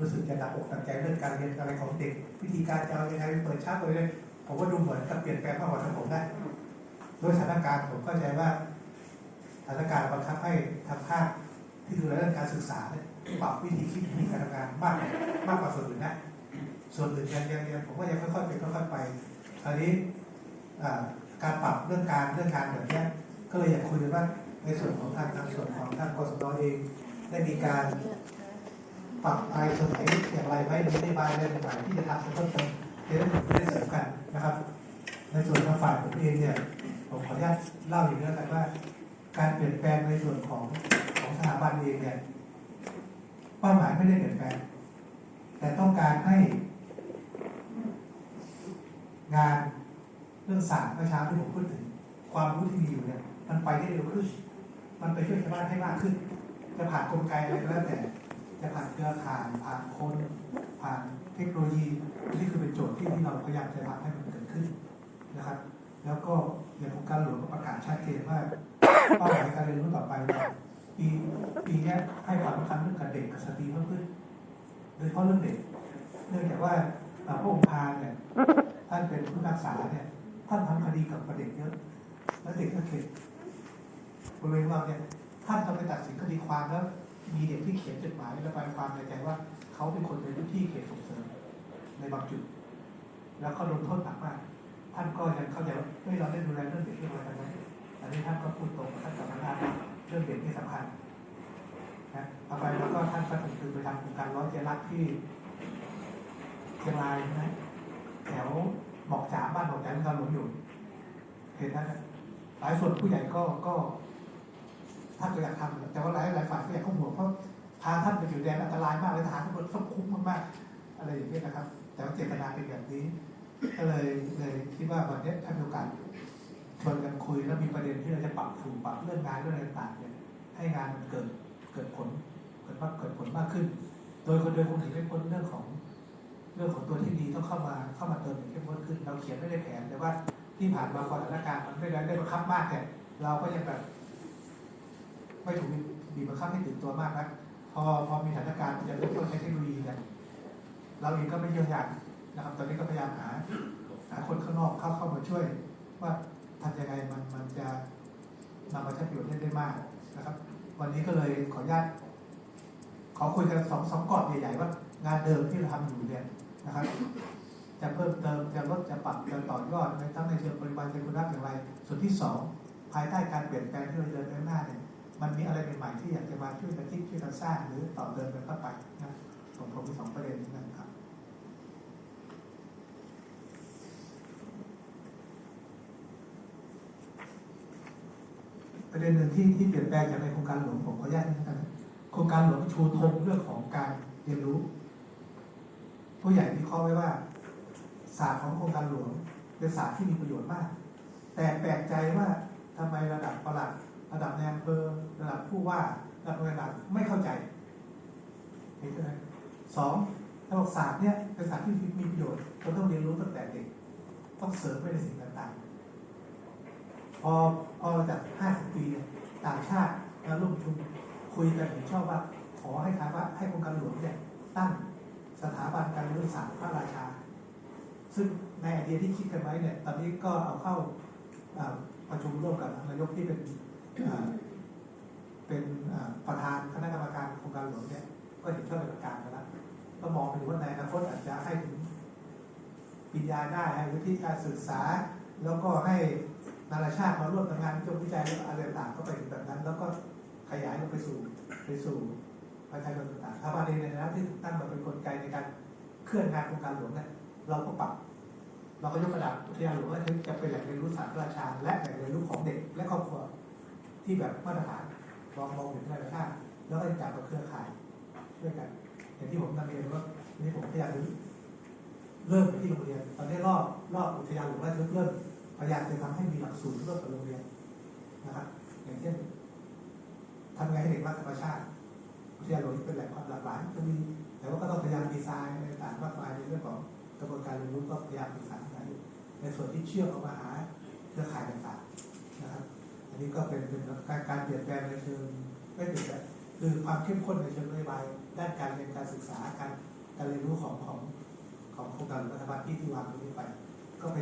รู้สึกจะหนักอกหนักใจเรื่องการเรียนอะไรของเด็ก วิธีการจะเอายังไงไปเปิดช้าเลยผมว่าดูเหมือนกับเปลี่ยนแปลงมากกว่าที่ผมได้ด้วยสถานการณ์ผมเข้าใจว่าสถานการณ์บังคับให้ทางภาคที่ดูแลเรื่องการศึกษาเนี่ยปรับวิธีคิดวิธีการทำงานมากมากกว่าส่วนอื่นนะส่วนอื่นยังยังยังผมว่ายังค่อยๆเป็นค่อยๆไปคราวนี้การปรับเรื่องการเรื่องการแบบนี้ก็เลยอยากคุยกันว่าในส่วนของทางทางส่วนของทางกสทเองได้มีการ ปรับอะไรตรงไหนอย่างไรไหมมีนโยบายอะไรใหม่ๆที่จะทำเพิ่มเติมจะได้จะได้เสริมกันนะครับ ในส่วนทางฝ่ายผมเองเนี่ยผมขออนุญาตเล่าอย่างนี้แล้วกันว่า การเปลี่ยนแปลงในส่วนของของสถาบันเองเนี่ยเป้าหมายไม่ได้เปลี่ยนแปลงแต่ต้องการให้ งานเรื่องศาสตร์เมื่อเช้าที่ผมพูดถึง ความรู้ที่มีอยู่เนี่ย มันไปได้เร็วขึ้น มันไปช่วยชาวบ้านให้มากขึ้น จะผ่านกลไกอะไรก็แล้วแต่ จะผ่านเครือข่ายผ่านคนผ่านเทคโนโลยีนี่คือเป็นโจทย์ที่ที่เราพยายามจะทำให้มันเกิดขึ้นนะครับ แล้วก็อย่างโครงการหลวงก็ประกาศชัดเจนว่าเป้าหมายการเรียนรู้ต่อไปปีปีนี้ให้ความสำคัญเรื่องการเด็กกับสตรีเพิ่มขึ้นโดยเฉพาะเรื่องเด็ก เนื่องจากว่าเอ่อพระองค์พานเนี่ยท่านเป็นผู้พิพากษาเนี่ยท่านทำคดีกับประเด็กเยอะแล้วเด็กก็เข็ดบริเวณเราเนี่ยท่านจะไปตัดสินคดีความแล้ว มีเด็กที่เขียนจดหมายระบายความในใจว่าเขาเป็นคนในพื้นที่เขตส่งเสริมในบางจุด แล้วเขาลงโทษหนักมาก ท่านก็ยังเข้าใจว่าเฮ้ยเราได้ดูแลเรื่องเด็กเรื่องอะไรกันไหมอันนี้ท่านก็พูดตรงท่านกับพนักงานว่าเรื่องเด็กนี่สำคัญนะต่อไปแล้วก็ท่านก็ถึงคือไปทำโครงการร้อยเจรักที่เชียงรายนะแถวหมอกจ๋าบ้านหมอกจ๋าที่เราหลงอยู่เห็นนั้นหลายส่วนผู้ใหญ่ก็ก็ ท่านก็อยากทำแต่ว่าหลายหลายฝ่ายก็อยากข้อมูลเพราะพาท่านไปอยู่แดนอันตรายมากเลยทหารทุกคนต้องคุ้มมากๆอะไรอย่างเงี้ยนะครับ แต่ว่าเจตนาเป็นแบบนี้ก็เลยเลยคิดว่าวันนี้ถ้ามีโอกาสชวนกันคุยแล้วมีประเด็นที่เราจะปรับปรุงปรับเรื่องงานเรื่องอะไรต่างๆเนี่ยให้งานมันเกิดเกิดผลเกิดมากเกิดผลมากขึ้น โดยคนโดยคงถือเป็นพ้นเรื่องของเรื่องของตัวที่ดีต้องเข้ามาเข้ามาเติมอย่างเข้มข้นขึ้น เราเขียนไม่ได้แผนแต่ว่าที่ผ่านมาพอสถานการณ์มันไม่ได้ได้บังคับมากแต่เราก็ยังแบบ ไม่ถูกบีบบังคับให้ตื่นตัวมากนะพอพอมีสถานการณ์จะเริ่มต้นใช้เทคโนโลยีกันเราเองก็ไม่เยียวยานะครับ ตอนนี้ก็พยายามหาหาคนข้างนอกเข้าเข้ามาช่วย ว่าทำยังไงมันมันจะนำมาใช้ประโยชน์ได้ได้มากนะครับ วันนี้ก็เลยขออนุญาตขอคุยกันสองสองกรอบใหญ่ๆว่างานเดิมที่เราทำอยู่เนี่ยนะครับ จะเพิ่มเติมจะลดจะปรับจะต่อยอดในทั้งในเชิงปริมาณเชิงคุณภาพอย่างไร ส่วนที่สองภายใต้การเปลี่ยนแปลงที่เราเดินไปข้างหน้าเนี่ย มันมีอะไรใหม่ๆที่อยากจะมาช่วยกันคิดช่วยกันสร้างหรือต่อเติมกันเข้าไปนะผมผมมีสองประเด็นนี้นะครับประเด็นหนึ่งที่ที่เปลี่ยนแปลงจากในโครงการหลวงผมขออนุญาตนิดนึงนโครงการหลวงชูธงเรื่องของการเรียนรู้ ผู้ใหญ่วิเคราะห์ไว้ว่า ศาสตร์ของโครงการหลวงเป็นศาสตร์ที่มีประโยชน์มาก แต่แปลกใจว่าทำไมระดับประหลัด ระดับนายอำเภอระดับผู้ว่าระดับหน่วยงานไม่เข้าใจเห็นไหมสองระบบศาสตร์เนี่ยเป็นศาสตร์ที่มีประโยชน์เราต้องเรียนรู้ตั้งแต่เด็ก ต้องเสริมไปในสิ่งต่างๆ พอพอจาก50ปีเนี่ยต่างชาติมาร่วมชุมคุยกันเห็นชอบว่า ขอให้ทางว่าให้องค์การหลวงเนี่ยตั้งสถาบันการเรียนรู้ศาสตร์พระราชา ซึ่งในไอเดียที่คิดกันไว้เนี่ย ตอนนี้ก็เอาเข้าประชุมร่วมกับนายกที่เป็น เป็นประธานคณะกรรมการโครงการหลวงเนี่ยก็เห็นชอบในหลักการกันแล้วก็มองไปถึงว่าในอนาคตอาจจะให้ถึงปริญญาได้ให้วิธีการศึกษา แล้วก็ให้นานาชาติมาร่วมทำงานวิจัยวิจัยแล้วอะไรต่างๆก็ไปถึงแบบนั้น แล้วก็ขยายลงไปสู่ไปสู่ประชาชนต่างๆถ้าประเด็นในฐานะที่ตั้งมาเป็นกลไกในการเคลื่อนงานโครงการหลวงเนี่ยเราก็ปรับ เราก็ยกระดับอุทยานหลวงว่าจะเป็นแหล่งเรียนรู้ศาสตร์พระราชา และแหล่งเรียนรู้ของเด็กและครอบครัว ที่แบบมาตรฐานมองมองถึงนานาชาติแล้วก็จับกับเครือข่ายด้วยกันอย่างที่ผมนำเรียนว่าวันนี้ผมพยายามเริ่มที่โรงเรียน ตอนนี้รอบรอบอุทยานหลวงราชพฤกษ์เริ่มพยายามจะทำให้มีหลักสูตรร่วมกับโรงเรียนนะครับ อย่างเช่นทำไงให้เด็กรักธรรมชาติอุทยานหลวงเป็นแหล่งความหลากหลายก็มีแต่ว่าก็ต้องพยายามดีไซน์ในต่างมากมายในเรื่องของกระบวนการเรียนรู้ก็พยายามศึกษาอยู่ในส่วนที่เชื่อมออกมาหาเครือข่ายต่างๆนะครับ อันนี้ก็เป็นเป็นการการเปลี่ยนแปลงในเชิงไม่เปลี่ยนแปลงคือความเข้มข้นในเชิงนโยบายด้านการเรียนการศึกษาการการเรียนรู้ของของของโครงการรัฐบาลที่ที่วางตรงนี้ไป